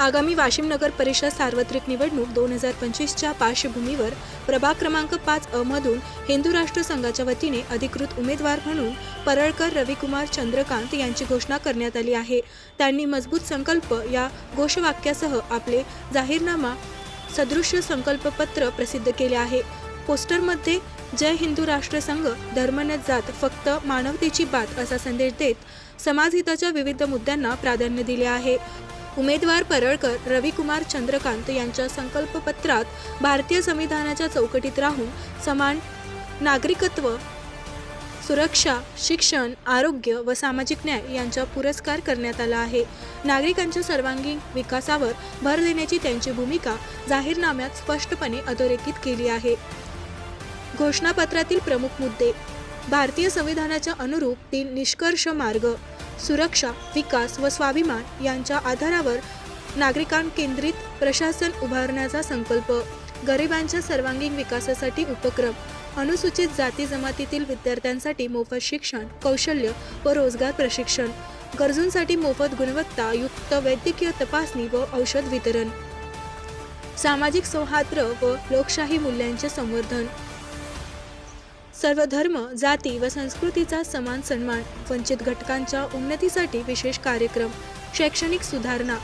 आगामी वाशिम नगर परिषद सार्वत्रिक निवडणूक दोन हजार पंचवीसच्या पार्श्वभूमीवर प्रभाग क्रमांक पाच अ मधून हिंदू राष्ट्र संघाच्या वतीने अधिकृत उमेदवार म्हणून परळकर रविकुमार चंद्रकांत यांची घोषणा करण्यात आली आहे. त्यांनी मजबूत संकल्प या घोषवाक्यासह आपले जाहीरनामा सदृश्य संकल्पपत्र प्रसिद्ध केले आहे. पोस्टरमध्ये जय हिंदू राष्ट्र संघ जात फक्त मानवतेची बात असा संदेश देत समाजहिताच्या विविध मुद्द्यांना प्राधान्य दिले आहे. उमेदवार परळकर रविकुमार चंद्रकांत यांच्या संकल्पपत्रात भारतीय संविधानाच्या चौकटीत राहून समान नागरिकत्व सुरक्षा शिक्षण आरोग्य व सामाजिक न्याय यांचा पुरस्कार करण्यात आला आहे. नागरिकांच्या सर्वांगीण विकासावर भर देण्याची त्यांची भूमिका जाहीरनाम्यात स्पष्टपणे अधोरेखित केली आहे. घोषणापत्रातील प्रमुख मुद्दे भारतीय संविधानाच्या अनुरूप तीन निष्कर्ष मार्ग सुरक्षा विकास व स्वाभिमान यांच्या आधारावर नागरिकांकेंद्रित प्रशासन उभारण्याचा संकल्प गरिबांच्या सर्वांगीण विकासासाठी उपक्रम अनुसूचित जाती जमातीतील विद्यार्थ्यांसाठी मोफत शिक्षण कौशल्य व रोजगार प्रशिक्षण गरजूंसाठी मोफत गुणवत्ता युक्त वैद्यकीय तपासणी व औषध वितरण सामाजिक सौहार्द व लोकशाही मूल्यांचे संवर्धन सर्व धर्म जाती व संस्कृतीचा समान सन्मान वंचित घटकांच्या उन्नतीसाठी विशेष कार्यक्रम शैक्षणिक सुधारणा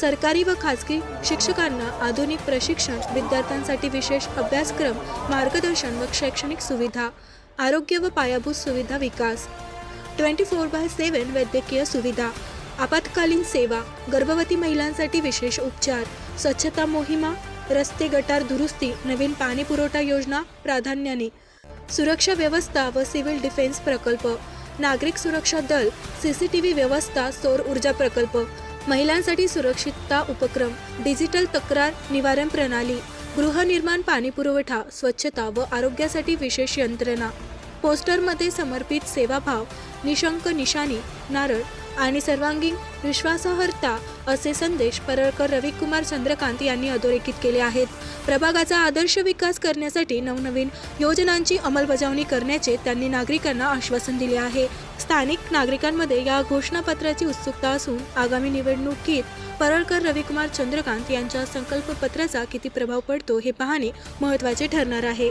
सरकारी व खाजगी शिक्षकांना आधुनिक प्रशिक्षण विद्यार्थ्यांसाठी विशेष अभ्यासक्रम मार्गदर्शन व शैक्षणिक सुविधा आरोग्य व पायाभूत सुविधा विकास ट्वेंटी फोर बाय सेवन वैद्यकीय सुविधा आपत्कालीन सेवा गर्भवती महिलांसाठी विशेष उपचार स्वच्छता मोहिमा रस्ते गटार दुरुस्ती नवीन पाणी पुरवठा योजना प्राधान्याने सुरक्षा व्यवस्था व सिव्हिल डिफेन्स प्रकल्प नागरिक सुरक्षा दल सीसीटीव्ही व्यवस्था सौर ऊर्जा प्रकल्प महिलांसाठी सुरक्षितता उपक्रम डिजिटल तक्रार निवारण प्रणाली गृहनिर्माण पाणी पुरवठा स्वच्छता व आरोग्यासाठी विशेष यंत्रणा. पोस्टरमध्ये समर्पित सेवाभाव निशंक निशाणी नारळ आणि सर्वांगीण विश्वासार्हता असे संदेश परळकर रविकुमार चंद्रकांत यांनी अधोरेखित केले आहेत. प्रभागाचा आदर्श विकास करण्यासाठी नवनवीन योजनांची अंमलबजावणी करण्याचे त्यांनी नागरिकांना आश्वासन दिले आहे. स्थानिक नागरिकांमध्ये या घोषणापत्राची उत्सुकता असून आगामी निवडणुकीत परळकर रविकुमार चंद्रकांत यांच्या संकल्पपत्राचा किती प्रभाव पडतो हे पाहणे महत्त्वाचे ठरणार आहे.